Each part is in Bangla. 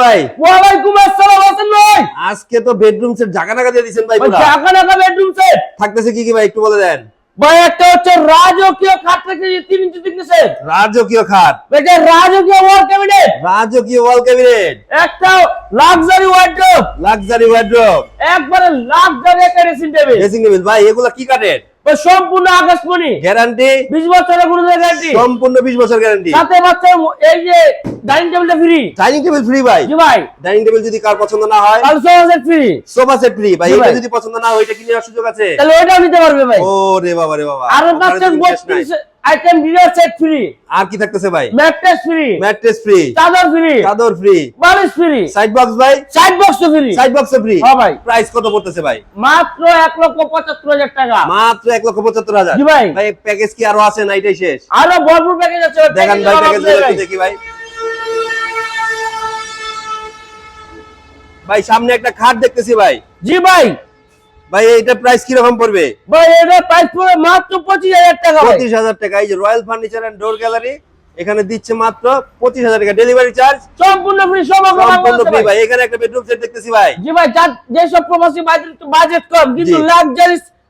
ভাই। ওয়ালাইকুম আসসালাম আছেন ভাই। আজকে তো বেডরুম সেট জাগা নাগা দিয়ে দিচ্ছেন ভাই পুরা। ঢাকা বেডরুম সেট থাকতেছে কি কি ভাই একটু বলে দেন। ভাই একটা হচ্ছে রাজকীয় খাট রেখেছি তিন ইঞ্চি thickness-এর। রাজকীয় খাট। এটা রাজকীয় ওয়াল ক্যাবিনেট রাজকীয় ওয়াল ক্যাবিনেট একটা লাক্সারি ওয়ার্ড্রোব লাক্সারি ওয়ার্ড্রোব একবারে লাক্সারি একটা ড্রেসিং টেবিল ড্রেসিং টেবিল ভাই এগুলা কি কাঠের? সম্পূর্ণ আকাশমণি। গ্যারান্টি 20 বছরের গ্যারান্টি সম্পূর্ণ 20 বছর গ্যারান্টি সাথে বাচ্চা এই যে ডাইনিং টেবিলটা ফ্রি ডাইনিং টেবিল ফ্রি ভাই। জি ভাই। ডাইনিং টেবিল যদি কার পছন্দ না হয় তাহলে sofa set free sofa set free ভাই এটা যদি পছন্দ না হয় এটা কিনে নেওয়ার সুযোগ আছে? তাহলে ওটাও নিতে পারবে ভাই। ওরে বাবা রে বাবা। আর 532 আইটেম ডিনার সেট ফ্রি আর কি থাকতেছে ভাই? ম্যাট্রেস ফ্রি ম্যাট্রেস ফ্রি চাদর ফ্রি চাদর ফ্রি বালিশ ফ্রি সাইড বক্স ভাই? Side box free side box free হ্যাঁ ভাই। প্রাইস কত পড়তেছে ভাই? মাত্র এক লক্ষ পঁচাত্তর হাজার টাকা। মাত্র এক লক্ষ পঁচাত্তর হাজার। জি ভাই। ভাই প্যাকেজ কি আরও আছে না এটাই শেষ? আরও ভরপুর প্যাকেজ আছে দেখান ভাই প্যাকেজ। দেখি ভাই। ভাই সামনে একটা খাট দেখতেছি ভাই। জি ভাই। ভাই এটা প্রাইস কি রকম পড়বে? ভাই এটা প্রাইস পড়বে মাত্র পঁচিশ হাজার টাকা ভাই। পঁচিশ হাজার টাকা। এই যে royal furniture and door gallery এখানে দিচ্ছে মাত্র পঁচিশ হাজার টাকা। ডেলিভারি চার্জ সম্পূর্ণ ফ্রি সম্পূর্ণ ফ্রি ভাই। এখানে একটা বেডরুম সেট দেখতেছি ভাই। জি ভাই যার যেসব প্রবাসী বাজেট কম কিন্তু জি।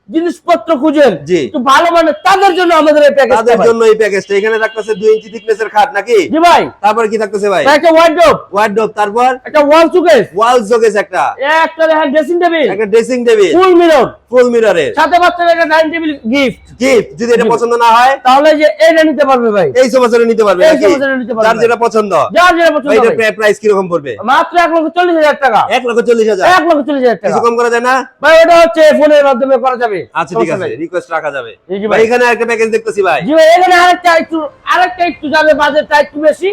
জিনিসপত্র খুঁজেন। জি। একটু ভালো মানে তাদের জন্য আমাদের এই প্যাকেজ তাদের জন্য এই প্যাকেজটা এখানে থাকতেছে দুই ইঞ্চি thickness এর খাট নাকি? জি ভাই। তারপর কি থাকতেছে ভাই? একটা ওয়ার্ডরোব ওয়ার্ডরোব তারপর? একটা ওয়াল সুকেস ওয়াল শোকেস একটা। একটা দেখেন ড্রেসিং টেবিল একটা dressing table full mirror full মিররের সাথে বাচ্চাদের একটা ডাইনিং টেবিল গিফট গিফট যদি এটা পছন্দ না হয় তাহলে যে এটা নিতে পারবে ভাই। এই সেট নিতে পারবে এই নাকি? নিতে পারবে যার যেটা পছন্দ। যার যেটা পছন্দ এটা প্রাইস কি রকম পড়বে? মাত্র এক লক্ষ চল্লিশ হাজার টাকা। এক লক্ষ চল্লিশ হাজার। এক লক্ষ চল্লিশ হাজার টাকা। কিছু কম করা যায় না? ভাই এটা হচ্ছে ফোনের মাধ্যমে করা যাবে। আচ্ছা ঠিক আছে রিকোয়েস্ট রাখা যাবে। ভাই। এখানে একটা প্যাকেজ দেখতেছি ভাই। জি ভাই এখানে আরেকটা একটু আরেকটা একটু যাবে বাজেটটা একটু বেশি।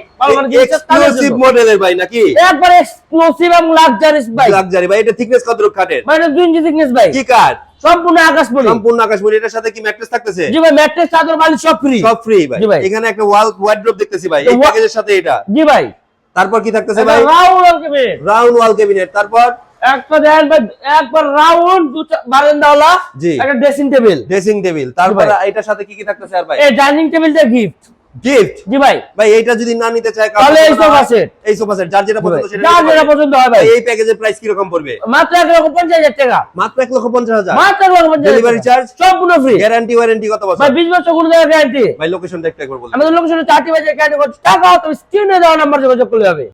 এক্সক্লুসিভ মডেলের ভাই নাকি? একবার এক্সক্লুসিভ এবং লাক্সারিস ভাই। লাক্সারি ভাই এটা থিকনেস কত খাটের? মানে দুই ইঞ্চি thickness ভাই। কি কাঠ? সম্পূর্ণ আকাশমণি। সম্পূর্ণ আকাশমণি এটার সাথে কি ম্যাট্রেস থাকতেছে? জি ভাই ম্যাট্রেস চাদর বালিশ সব ফ্রি সব ফ্রি ভাই। এখানে একটা ওয়াল ওয়ার্ড্রপ দেখতেছি ভাই। এই প্যাকেজের সাথে এটা। জি ভাই। তারপর কি থাকতেছে ভাই? Round cabinet round wall cabinet তারপর? একটা ভাই একবার রাউন্ড দুটা বারান্দাওয়ালা জি। একটা ড্রেসিং টেবিল ড্রেসিং টেবিল তারপর ভাই। এটার সাথে কি কি থাকতেছে আর ভাই? এই ডাইনিং টেবিলটা গিফট গিফট জি ভাই। ভাই এইটা যদি না নিতে চায় তাহলে এই সোফা সেট। এই সোফা সেট যার যেটা পছন্দ সেটা যার যেটা পছন্দ হয় ভাই। এই প্যাকেজের প্রাইস কি রকম পড়বে? মাত্র এক লক্ষ পঞ্চাশ হাজার টাকা। মাত্র এক লক্ষ পঞ্চাশ হাজার। মাত্র এক লক্ষ পঞ্চাশ Delivery charge? সম্পূর্ণ ফ্রি গ্যারান্টি ওয়ারেন্টি কত বছর? ভাই বিশ বছর কোনো জায়গায় গ্যারান্টি ভাই লোকেশনটা একটু একবার বলুন। আমাদের লোকেশনে চারটি বাজে গ্যারান্টি টাকা হবে স্ক্রিনে দেওয়া নাম্বার যোগাযোগ করলে হবে।